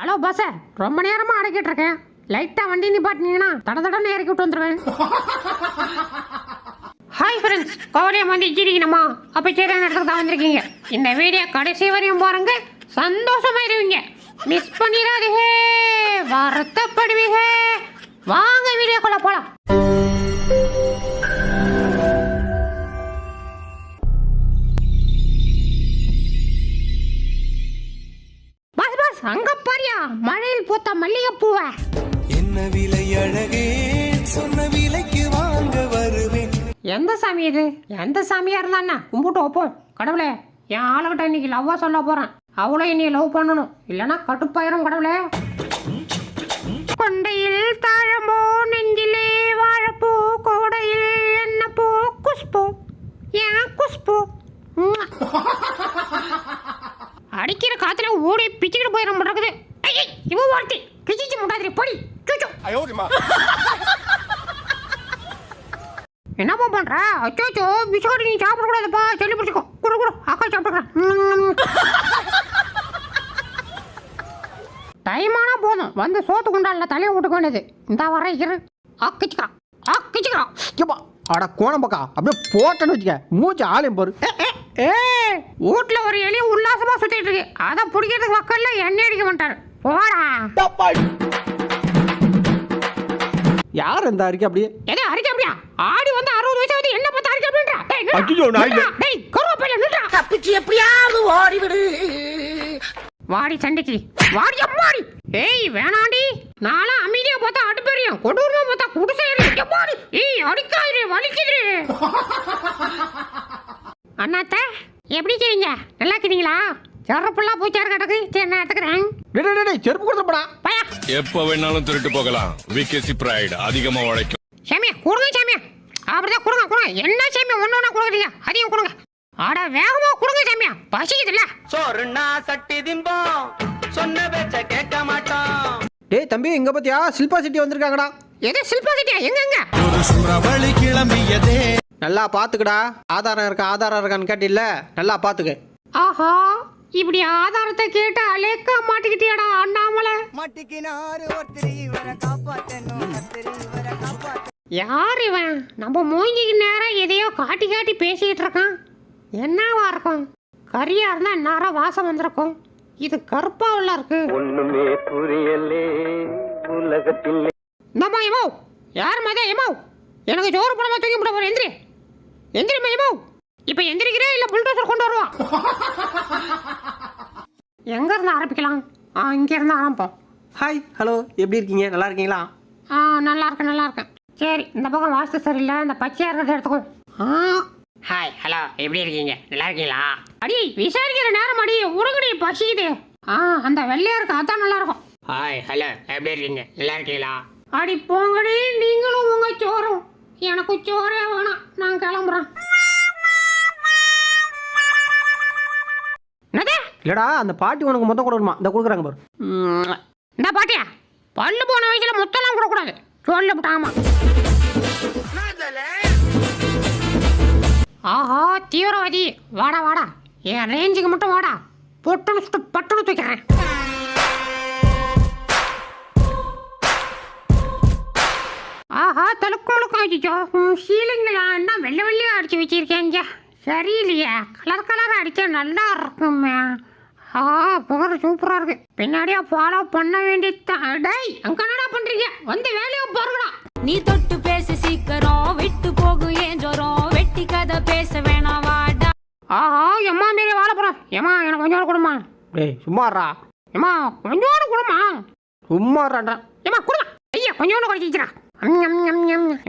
Hello பஸ்ஸ ரொம்ப நேரமா அடக்கிட்டு இருக்கேன். லைட்டா வண்டி நிப்பாட்டினீங்கன்னா தட தடன்னு இறக்கி விட்டு வந்துருவேன். ஹாய் ஃப்ரெண்ட்ஸ் கவலையம் வந்து இருக்கணுமா அப்போ சரி இடத்துக்கு தான் வந்திருக்கீங்க. இந்த வீடியோ கடைசி வரையும் பாருங்க. சந்தோஷமா இருவீங்க. மிஸ் பண்ணிடாதீங்க. வருத்தப்படுவீங்க. வாங்க வீடியோக்குள்ள போலாம். அங்க பாரியா மழையில் பூத்த மல்லிகைப்பூவை. என்ன விலை அழகே சொன்ன விலைக்கு வாங்க வருவேன். எந்த சாமி இது? எந்த சாமியா இருந்தா கும்பிட்டு வைப்போம் கடவுளே. என் ஆளுகிட்ட இன்னைக்கு லவ்வா சொல்ல போறேன். அவளும் என்னைய லவ் பண்ணணும். இல்லைன்னா கடுப்பாயிரும் கடவுளே. கொண்டையில் தாழம்போ பிஸ்கட் நீ சாப்பிடக்கூடாதுப்பா. சொல்லி பிடிச்சிக்கோ குடு குடு. அக்கா சாப்பிட்டுக்கிறேன் டைமானா போதும். வந்து சோத்து குண்டால தலையை விட்டுக்க வேண்டியது. இந்த வர இரு. அக்கிச்சுக்கிறான் அக்கிச்சுக்கிறான் ஏப்பா அட கோணம்பக்கா அப்படியே போட்டேன்னு வச்சுக்க. மூச்சு ஆலயம் பாரு. ஏ, வீட்ல ஒரு எலி உல்லாசமா சுத்திட்டு இருக்கு. அதை பிடிக்கிறதுக்கு மக்கள்ல எண்ணெய் அடிக்க மாட்டாரு. போடா. யார் இந்த அறிக்கை அப்படியே எதை அரிக்க அப்படியா? ஆடி வந்து அறுபது வயசு அரிக்க அப்படின்றா டேய். நில்றா. தப்பிச்சு எப்படியாவது ஓடிவிடு. வாடி சண்டைக்கு. வாடி. அம்மாடி ஏய் வேணாண்டி. நானும் அமைதியா பார்த்தா அடுப்பெரியும் கொடூரமா பார்த்தா குடிசை எம்மாடி ஏய் அடிக்காயிரு வலிக்குது அண்ணாத்த எப்படி இருக்கீங்க? நல்லா இருக்கிறீங்களா சிறப்புலாம் பூச்சாரு கிடக்கு சரி நான் எடுத்துக்கிறேன். டேய், டேய், செருப்பு கொடுத்துப்படா பயா. எப்ப வேணாலும் திருட்டு போகலாம். விகேசி பிரைட் அதிகமா உழைக்கும். அப்படிதான் கொடுங்க கொடுங்க. என்ன சாமியா ஒன்று ஒன்றா கொடுக்குறீங்க? அதையும் கொடுங்க. அட வேகமா கொடுங்க சாமியா பசிக்குதுல்ல. சோறுனா சட்டி திம்போம். சொன்ன பேச்ச கேட்க மாட்டோம். டேய் தம்பி இங்க பாத்தியா? சில்பா சிட்டி வந்திருக்காங்கடா. எது சில்பா கிட்டியா எங்க எங்க? ஒரு சுறவழி கிளம்பியதே. நல்லா பாத்துக்கடா. ஆதாரம் இருக்கா ஆதாரம் இருக்கான்னு கேட்டில்ல. நல்லா பாத்துக்க. ஆஹா இப்படி ஆதாரத்தை கேட்டு அலேக்கா மாட்டிக்கிட்டியாடா அண்ணாமலை. மாட்டிக்கினாரு ஒருத்தர் இவரை காப்பாத்தணும் கத்திரி இவரை காப்பாத்த யார் இவன்? நம்ம மூஞ்சிக்கு நேரம் எதையோ காட்டி காட்டி பேசிக்கிட்டு இருக்கான். என்னவா இருக்கும்? கரியா இருந்தா நேரம் வாசம் வந்திருக்கும். இது கருப்பா உள்ள இருக்கு. ஒண்ணுமே புரியலே உலகத்தில். இந்தம்மா எமோ? யார் மதா எமோ? எனக்கு சோறு பணமா தூக்கி விட போற எந்திரி. எந்திரிமா எமோ. இப்ப எந்திரிக்கிறே இல்ல புல்டோசர் கொண்டு வருவா? எங்க இருந்து ஆரம்பிக்கலாம்? ஆ இங்க இருந்து ஆரம்பிப்போம். ஹாய் ஹலோ எப்படி இருக்கீங்க? நல்லா இருக்கீங்களா? ஆ நல்லா இருக்கேன் நல்லா இருக்கேன். சரி இந்த பக்கம் வாஸ்து சரியில்லை இந்த பச்சையா இருக்கிறத எடுத்துக்கோ. ஆ. ஹாய் ஹலோ எப்படி இருக்கீங்க? நல்லா இருக்கீங்களா? அடி விசாரிக்கிற நேரம் அடி உருகுடி பசிக்குது. ஆ அந்த வெள்ளையா இருக்கு அதான் நல்லா இருக்கும். ஹாய் ஹலோ எப்படி இருக்கீங்க? நல்லா இருக்கீங்களா? அடி போங்கடி நீங்களும் உங்க சோறும் எனக்கு சோறே வேணாம் நான் கிளம்புறேன். என்னது? இல்லடா அந்த பாட்டி உனக்கு மொத்தம் கொடுக்கணுமா? இந்த கொடுக்குறாங்க பாரு. இந்த பாட்டியா? பல்லு போன வயசுல முத்தெல்லாம் கொடுக்கூடாது ரோட்ல போட்டாமா ஆஹா தீவிரவாதி. வாடா வாடா. என் ரேஞ்சுக்கு மட்டும் வாடா. பொட்டுன்னு சுட்டு பட்டுன்னு தூக்கிறேன் ஆஹா தலுக்கு முழுக்கம் ஆச்சுச்சோ சீலிங்களா என்ன வெள்ளை வெள்ளையா அடிச்சு வச்சிருக்கேங்க சரியில்லையே. கலர் கலராக அடிச்சா நல்லா இருக்குமே ஆ புகழ் சூப்பரா இருக்கு. பின்னாடியே ஃபாலோ பண்ண வேண்டியதுதான் டேய் அங்கே என்னடா பண்றீங்க? வந்து வேலையை நீ தொட்டு பேச சீக்கிரம். விட்டு போகும் ஏன் ஜோரம்? வெட்டி கதை பேச வேணாம் வாடா ஆஹா எம்மா மாரி வாழ போறோம் ஏமா எனக்கு கொஞ்சோடு கொடுமா. டேய் சும்மாறா ஏமா கொஞ்சோடு கொடுமா. சும்மாறாடா ஏமா கொடுமா. ஐயா கொஞ்சோண்டு குறைச்சி வச்சுரா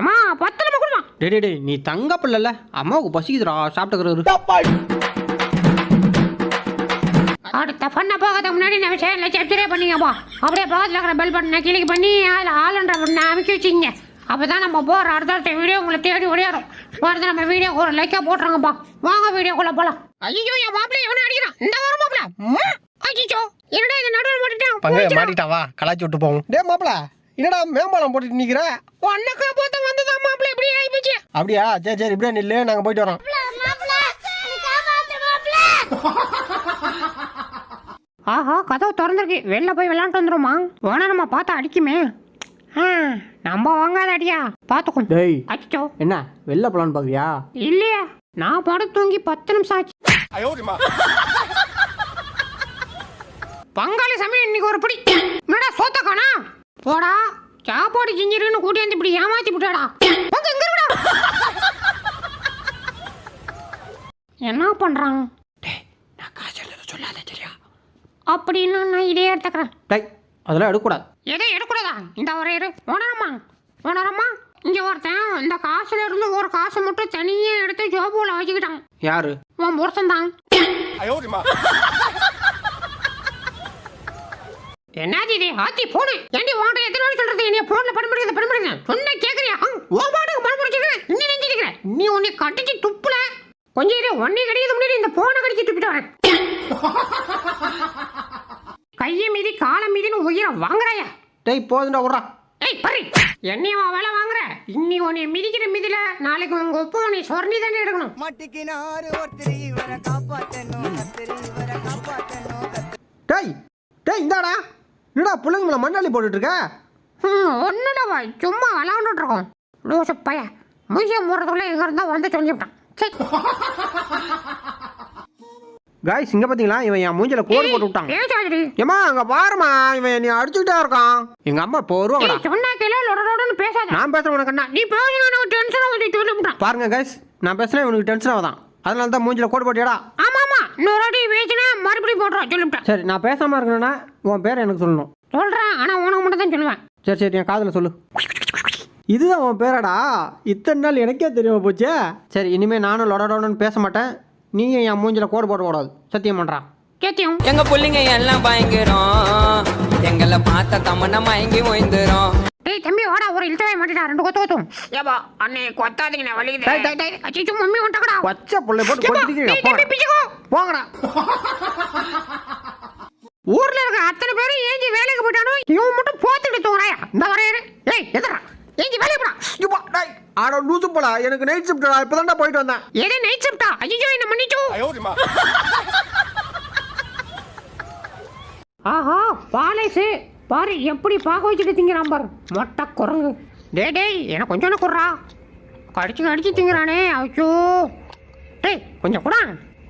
ஏமா பத்து நம்ம கொடுமா. டேய் டேய், டேய் நீ தங்க பிள்ளைல அம்மாவுக்கு பசிக்குதுடா. சாப்பிட்டுக்கிறாரு. அடுத்த பண்ண போகிறதுக்கு முன்னாடி நம்ம சேனலில் சப்ஸ்கிரைப் பண்ணிங்கப்பா அப்படியே பக்கத்தில் இருக்கிற பெல் பட்டனை கிளிக் பண்ணி அதில் ஆளுன்ற அமைக்க வச்சுங்க. அப்போ தான் நம்ம போகிற அடுத்த வீடியோ உங்களை தேடி ஓடியாரும். போகிறது நம்ம வீடியோ ஒரு லைக்காக போட்டுருங்கப்பா. வாங்க வீடியோக்குள்ளே போகலாம் ஐயோ என் மாப்பிள்ளை எவனை அடிக்கிறான். இந்த வர மாப்பிள்ள ஐயோ என்னடா இந்த நடுவில் பங்க மாட்டிட்டான் மாட்டிட்டான் வா. கலாச்சி விட்டு போவோம். டே மாப்பிள என்னடா மேம்பாலம் போட்டுட்டு நிக்கிற? ஒன்ன காப்பாத்த வந்ததான் மாப்பிள்ள இப்படி ஆயிப்போச்சு. அப்படியா? சரி சரி இப்படியே நில்லு. நாங்க போயிட்டு வரோம். ஆஹா கதவு திறந்துருக்கு. வெளில போய் விளாண்டு வந்துருமா போனா நம்ம பார்த்தா அடிக்குமே. ஆ, நம்ம வாங்காத அடியா பார்த்துக்கும் டேய். அச்சோ என்ன வெளில போலான்னு பார்க்குறியா இல்லையா. நான் படம் தூங்கி பத்து நிமிஷம் ஆச்சு. பங்காளி சமையல் இன்னைக்கு ஒரு பிடி. என்னடா சோத்த காணா? போடா. சாப்பாடு செஞ்சிருக்குன்னு கூட்டியாந்து இப்படி ஏமாத்தி விட்டாடா. போங்க, இங்க இருடா என்ன பண்றான் நான் காசு எடுத்து சொல்லாத சரியா? அப்படின்னு நான் இதே எடுத்துக்கிறேன். டேய் அதெல்லாம் எடுக்கக்கூடாது. எதை எடுக்கூடாதா இந்த ஒரு இரு. உணரம்மா உணரம்மா இங்க ஒருத்தன் இந்த காசுல இருந்து ஒரு காசை மட்டும் தனியா எடுத்து ஜோபுல வச்சுக்கிட்டான். யாரு? உன் புருஷன் தான் என்னது இது? ஆத்தி போனு ஏண்டி உன்கிட்ட எத்தனை வாட்டி சொல்றது? நீ போன்ல பண்படுறது பண்படுறது சொன்ன கேக்குறியா? ஓ பாட்டுக்கு பண்படுச்சுக்கிறேன் இன்னும் நெஞ்சிருக்கிறேன் நீ உன்னை கட்டிச்சு துப்புல. கொஞ்சம் இரு. உன்னை கிடையாது முன்னாடி இந்த போனை கடிச்சு துப்பிட்டு வரேன். டேய் போதுண்டா விட்றா ஏய் பரி என்னையும் வேலை வாங்குற? இன்னி உன்னை மிதிக்கிற மிதில நாளைக்கு உங்க ஒப்பு உன்னை சொர்ணி தானே எடுக்கணும். மாட்டிக்கினாரு ஒருத்தர் இவரை காப்பாத்தணும் கத்திரி இவரை காப்பாத்தணும் டேய் டேய் இந்தாடா. என்னடா பிள்ளைங்க மேலே மண்ணாளி போட்டுட்டு இருக்க ம் ஒன்றுடவா சும்மா விளாண்டுட்டு இருக்கோம் லூசு பைய. மியூசியம் போகிறதுக்குள்ள எங்கே இருந்தால் வந்து சொல்லிவிட்டான். சரி காய்ஸ் இங்க பாத்தீங்களா? இவன் என் மூஞ்சில கோடு போட்டு விட்டான் ஏமா அங்க பாருமா இவன் நீ அடிச்சுக்கிட்டே இருக்கான். எங்க அம்மா இப்போ வருவாங்கடா ஏய் சொன்னா கேள லொடலொடன்னு பேசாத. நான் பேசுறேன் உனக்கு என்ன? நீ பேசினா எனக்கு டென்ஷனாக வந்து சொல்லிவிட்டான் பாருங்க கைஸ் நான் பேசுறேன் இவனுக்கு டென்ஷன் ஆகுதான். அதனால தான் மூஞ்சில கோடு போட்டியாடா. ஆமா ஆமா இன்னொரு வாட்டி பேசினா மறுபடியும் போடுறான் சொல்லிவிட்டான். சரி நான் பேசாம இருக்கணும்னா உன் பேர் எனக்கு சொல்லணும். சொல்கிறேன் ஆனால் உனக்கு மட்டும் தான் சொல்லுவேன். சரி சரி என் காதுல சொல்லு. இதுதான் உன் பேராடா. இத்தனை நாள் எனக்கே தெரியாம போச்சே. சரி இனிமே நானும் லொடலொடன்னு பேச மாட்டேன். நீயும் என் மூஞ்சில கோடு போட கூடாது. சத்தியம் பண்றான். கேத்தியம் எங்க புள்ளைங்க எல்லாம் பயங்கரம். எங்களை பார்த்த தமன்னா மயங்கி ஓய்ந்துரும். டேய் தம்பி வாடா ஒரு இழுத்தவே மாட்டேடா ரெண்டு கொத்து கொத்தும். ஏப்பா அண்ணே கொத்தாதீங்க நான் வலிக்குது டேய் டேய் டேய் அச்சிச்சு மம்மி வந்துட்டடா பச்சை புள்ளை போட்டு கொட்டிக்கிறீங்க டேய் தம்பி போங்கடா. பிச்சுக்கோ. போங்கடா. ஊர்ல இருக்க அத்தனை பேரும் ஏஞ்சி வேலைக்கு போயிட்டானோ இவன் மட்டும் போத்துட்டு தூங்குறாயா? இந்த வரையறு. ஏய் எதிரா ஏஞ்சி வேலைக்கு போடா. இப்பா, டேய், ஆட லூசு போல. எனக்கு நைட் ஷிஃப்ட் இப்பதான்டா போயிட்டு வந்தேன். எது நைட் ஷிஃப்டா ஐயோ என்ன மன்னிச்சோ. ஆஹா பாலேசு. பாரு எப்படி பார்க்க வச்சுட்டு திங்கிறான் பாரு. மொட்டை குரங்கு. டேய் டேய் எனக்கு கொஞ்சம் குடுறா? கடிச்சு கடிச்சு திங்கிறானே. ஐயோ. டேய் கொஞ்சம் குடா.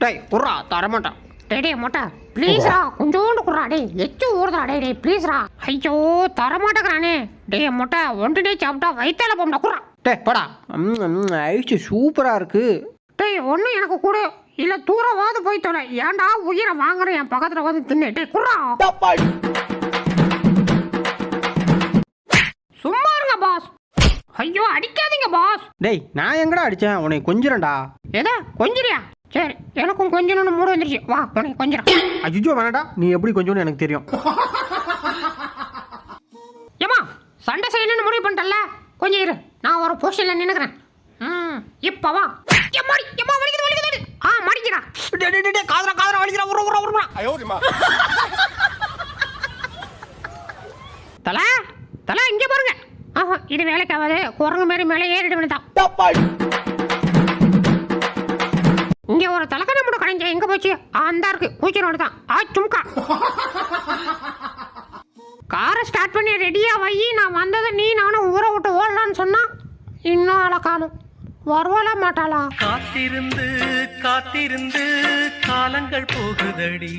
டேய் குர்ரா தரமாட்டான். டேய் மொட்டை ப்ளீஸ்ரா கொஞ்சோண்டு குடுறா டேய் எச்சு ஊறுதா டேய் டேய் ப்ளீஸ்ரா ஐயோ தரமாட்டேங்கிறானே. டேய் மொட்டை ஒன்று டே சாப்பிட்டா வயிற்றால போம்டா குடுறா. டேய் போடா. ஐஸ் சூப்பரா இருக்கு. டேய் ஒன்று எனக்கு கொடு. இல்லை தூரவாது போய் தொலை. ஏன்டா உயிரை வாங்குறேன் என் பக்கத்தில் வந்து தின்னு? டேய் குர்ரா சும்மா இருங்க பாஸ் ஐயோ அடிக்காதீங்க பாஸ் டேய் நான் எங்கடா அடிச்சேன்? உன்னை கொஞ்சிரண்டா எதா கொஞ்சிரியா சரி எனக்கும் கொஞ்சணும்னு மூடு வந்துருச்சு. வா உனக்கு கொஞ்சம் அஜிஜோ வேணாடா நீ எப்படி கொஞ்சம்னு எனக்கு தெரியும். ஏமா சண்டை செய்யணும்னு முடிவு பண்ணிட்டல கொஞ்சம் இரு நான் ஒரு பொசிஷனில் நின்னுக்கிறேன். ம் இப்போ வா. எம்மாடி எம்மா வலிக்குது வலிக்குது ஆ மடிக்கிறா. டேய் டேய், டேய் காதரா காதரா வலிக்கிறா உரு உரு உரு தல தல இங்க பாருங்க. ஆஹா இது வேலைக்கு ஆகாது குரங்கு மாதிரி மேலே ஏறிட வேண்டியதான் இங்கே ஒரு தலக்கணை மூட கடைஞ்ச எங்க போச்சு? அந்த இருக்கு. பூச்சினோட தான் ஆ சும்கா காரை ஸ்டார்ட் பண்ணி ரெடியா வை. நான் வந்ததை நீ நானும் ஊரை விட்டு ஓடலான்னு சொன்னா இன்னும் ஆளை காணும் வருவாளா மாட்டாளா? காத்திருந்து காத்திருந்து காலங்கள் போகுதடி.